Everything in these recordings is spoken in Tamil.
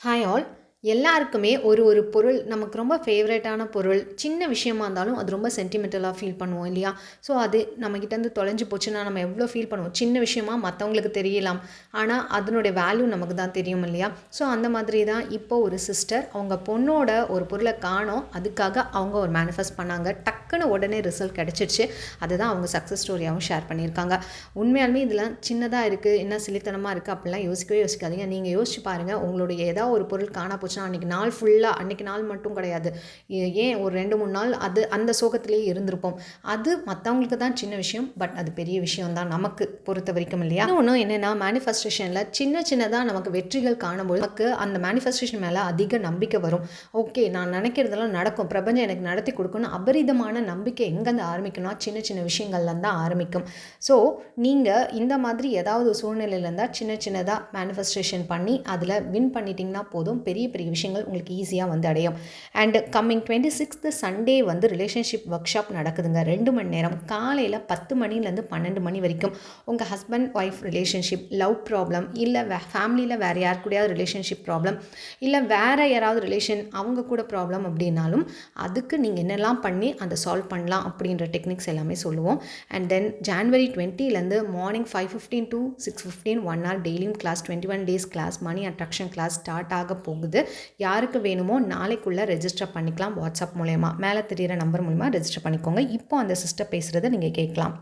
ഹായ് ഓൾ எல்லாருக்குமே ஒரு ஒரு பொருள் நமக்கு ரொம்ப ஃபேவரட்டான பொருள் சின்ன விஷயமா இருந்தாலும் அது ரொம்ப சென்டிமெண்டலாக ஃபீல் பண்ணுவோம் இல்லையா? ஸோ அது நம்மக்கிட்டேருந்து தொலைஞ்சு போச்சுன்னா நம்ம எவ்வளோ ஃபீல் பண்ணுவோம்? சின்ன விஷயமா மற்றவங்களுக்கு தெரியலாம். ஆனால் அதனுடைய வேல்யூ நமக்கு தான் தெரியும் இல்லையா? ஸோ அந்த மாதிரி தான் இப்போ ஒரு சிஸ்டர் அவங்க பொண்ணோட ஒரு பொருளை காணோம். அதுக்காக அவங்க ஒரு மேனிஃபெஸ்ட் பண்ணாங்க. டக்குன்னு உடனே ரிசல்ட் கிடச்சிருச்சு. அதுதான் அவங்க சக்ஸஸ் ஸ்டோரியாகவும் ஷேர் பண்ணியிருக்காங்க. உண்மையாலுமே இதெல்லாம் சின்னதாக இருக்குது என்ன சிலித்தனமாக இருக்குது அப்படிலாம் யோசிக்கவே யோசிக்காதீங்க. நீங்கள் யோசிச்சு பாருங்கள் உங்களுடைய ஏதாவது ஒரு பொருள் காணா போச்சுன்னா அன்றைக்கி நாள் ஃபுல்லாக அன்றைக்கி நாள் மட்டும் கிடையாது. ஏ- ஏன் ஒரு ரெண்டு மூணு நாள் அது அந்த சோகத்திலேயே இருந்திருப்போம். அது மற்றவங்களுக்கு தான் சின்ன விஷயம் பட் அது பெரிய விஷயம் தான் நமக்கு பொறுத்த வரைக்கும் இல்லையா? ஒன்று என்னென்னா மேனிஃபெஸ்டேஷனில் சின்ன சின்னதாக நமக்கு வெற்றிகள் காணும்போது நமக்கு அந்த மேனிஃபெஸ்டேஷன் மேலே அதிக நம்பிக்கை வரும். ஓகே நான் நினைக்கிறதெல்லாம் நடக்கும். பிரபஞ்சம் எனக்கு நடத்தி கொடுக்கணும் அபரிதமான நம்பிக்கை எங்கேருந்து ஆரம்பிக்கணும்னா சின்ன சின்ன விஷயங்கள்லேருந்து தான் ஆரம்பிக்கும். ஸோ நீங்கள் இந்த மாதிரி ஏதாவது ஒரு சூழ்நிலையில் இருந்தால் சின்ன சின்னதாக மேனிஃபெஸ்டேஷன் பண்ணி அதில் வின் பண்ணிட்டீங்கன்னா போதும். பெரிய பெரிய விஷயங்கள் உங்களுக்கு ஈஸியாக வந்து அடையும். And coming twenty sixth Sunday வந்து ரிலேஷன்ஷிப் ஒர்க் ஷாப் நடக்குதுங்க. ரெண்டு மணி நேரம் காலையில் பத்து மணிலேருந்து பன்னெண்டு மணி வரைக்கும் உங்கள் husband wife relationship love problem இல்லை வே ஃபேமிலியில் வேறு யார் கூடயாவது ரிலேஷன்ஷிப் ப்ராப்ளம் இல்லை வேறு யாராவது ரிலேஷன் அவங்க கூட ப்ராப்ளம் அப்படின்னாலும் அதுக்கு நீங்கள் என்னெல்லாம் பண்ணி அதை சால்வ் பண்ணலாம் அப்படின்ற டெக்னிக்ஸ் எல்லாமே சொல்லுவோம். And then January டுவெண்ட்டிலேருந்து morning five fifteen to six fifteen one hour டெய்லியும் class twenty one days class money attraction class start ஆக போகுது. யாருக்கு வேணுமோ நாளைக்குள்ளே ரெஜிஸ்டர் பண்ணிக்கலாம் வாட்ஸ்அப் மூலயமா. மேலே தெரியிற நம்பர் மூலமா ரெஜிஸ்டர் பண்ணிக்கோங்க. இப்போ அந்த சிஸ்டர் பேசுகிறத நீங்கள் கேட்கலாம்.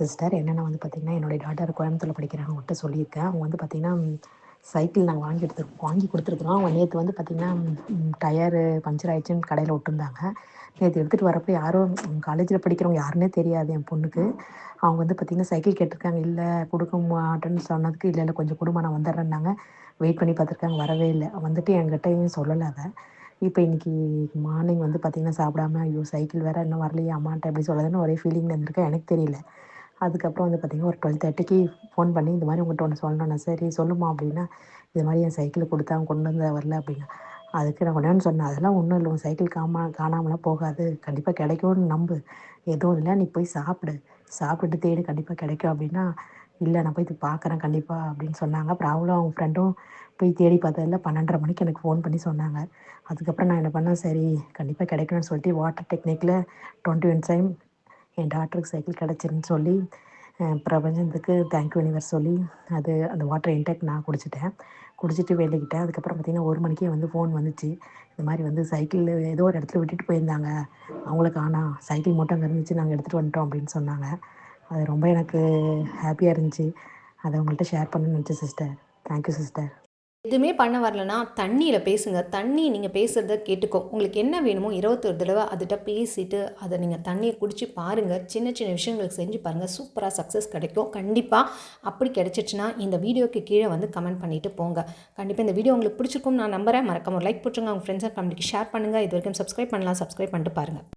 சிஸ்டர் என்னென்ன வந்து பார்த்திங்கன்னா என்னுடைய டாட்டர் கோயம்புத்தூரில் படிக்கிறாங்க அவங்கள்ட்ட சொல்லியிருக்கேன். அவங்க வந்து பார்த்திங்கன்னா சைக்கிள் நாங்கள் வாங்கி எடுத்து வாங்கி கொடுத்துருக்குறோம். அவங்க நேற்று வந்து பார்த்திங்கன்னா டயரு பஞ்சர் ஆயிடுச்சுன்னு கடையில் விட்டுருந்தாங்க. நேற்று எடுத்துகிட்டு வரப்போ யாரும் காலேஜில் படிக்கிறவங்க யாருன்னே தெரியாது என் பொண்ணுக்கு. அவங்க வந்து பார்த்திங்கன்னா சைக்கிள் கேட்டிருக்காங்க. இல்லை கொடுக்க மாட்டேன்னு சொன்னதுக்கு இல்லை இல்லை கொஞ்சம் கொடுமா நான் வந்துடுறேன்னாங்க. வெயிட் பண்ணி பார்த்துருக்காங்க வரவே இல்லை. வந்துட்டு என்கிட்டயும் சொல்லலை அதை. இப்போ இன்றைக்கி மார்னிங் வந்து பார்த்திங்கன்னா சாப்பிடாம ஐயோ சைக்கிள் வேறு இன்னும் வரலையே அம்மாட்ட எப்படி சொல்லதுன்னு ஒரே ஃபீலிங் இருந்திருக்கேன். எனக்கு தெரியல. அதுக்கப்புறம் வந்து பார்த்திங்கன்னா ஒரு டுவெல் தேர்ட்டிக்கு ஃபோன் பண்ணி இந்த மாதிரி உங்கள்கிட்ட ஒன்று சொல்லணும்னா சரி சொல்லுமா அப்படின்னா இது மாதிரி என் சைக்கிள் கொடுத்தா அவன் கொண்டு வந்து வரல அப்படின்னா அதுக்கு நான் உடனே சொன்னேன் அதெல்லாம் ஒன்றும் இல்லை. உன் சைக்கிள் காமா காணாமலாம் போகாது. கண்டிப்பாக கிடைக்கும்னு நம்பு. எதுவும் இல்லை நீ போய் சாப்பிடு. சாப்பிட்டுட்டு தேடி. கண்டிப்பாக கிடைக்கும் அப்படின்னா இல்லை நான் போய் இது பார்க்குறேன் கண்டிப்பாக அப்படின்னு சொன்னாங்க. அப்புறம் அவளும் அவங்க ஃப்ரெண்டும் போய் தேடி பார்த்ததில்ல பன்னெண்டரை மணிக்கு எனக்கு ஃபோன் பண்ணி சொன்னாங்க. அதுக்கப்புறம் நான் என்ன பண்ணேன் சரி கண்டிப்பாக கிடைக்கணும்னு சொல்லிட்டு வாட்டர் டெக்னிக்கில் டுவெண்ட்டி ஒன் டைம் என் டாக்டருக்கு சைக்கிள் கிடச்சிருன்னு சொல்லி பிரபஞ்சத்துக்கு தேங்க்யூ யூனிவர்ஸ் சொல்லி அது அந்த வாட்டர் இன்டேக் நான் குடிச்சிட்டேன். குடிச்சிட்டு வேண்டிக்கிட்டேன் அதுக்கப்புறம் பார்த்திங்கன்னா ஒரு மணிக்கே வந்து ஃபோன் வந்துச்சு. இந்த மாதிரி வந்து சைக்கிள் ஏதோ ஒரு இடத்துல விட்டுட்டு போயிருந்தாங்க. அவங்களுக்கு ஆனால் சைக்கிள் மட்டும் அங்கே இருந்துச்சு. நாங்கள் எடுத்துகிட்டு வந்துட்டோம் அப்படின்னு சொன்னாங்க. அது ரொம்ப எனக்கு ஹாப்பியாக இருந்துச்சு. அதை உங்கள்கிட்ட ஷேர் பண்ணணும்னு நினச்சேன் சிஸ்டர் தேங்க்யூ சிஸ்டர் எதுவுமே பண்ண வரலனா தண்ணியில் பேசுங்க. தண்ணி நீங்கள் பேசுகிறத கேட்டுக்கோ. உங்களுக்கு என்ன வேணுமோ இருபத்தொரு தடவை அதுகிட்ட பேசிட்டு அதை நீங்கள் தண்ணியை குடிச்சு பாருங்கள் சின்ன சின்ன விஷயங்களுக்கு செஞ்சு பாருங்கள் சூப்பராக சக்ஸஸ் கிடைக்கும். கண்டிப்பாக அப்படி கிடைச்சிச்சுன்னா இந்த வீடியோக்கு கீழே வந்து கமெண்ட் பண்ணிட்டு போங்க. கண்டிப்பாக இந்த வீடியோ உங்களுக்கு பிடிச்சிருக்கும் நான் நம்புறேன். மறக்காம ஒரு லைக் போட்டுருங்க. உங்கள் ஃப்ரெண்ட்ஸ் அண்ட் ஃபேமிலிக்கு ஷேர் பண்ணுங்கள் இது வரைக்கும் சப்ஸ்கிரைப் பண்ணலாம். சப்ஸ்கிரைப் பண்ணிட்டு பாருங்கள்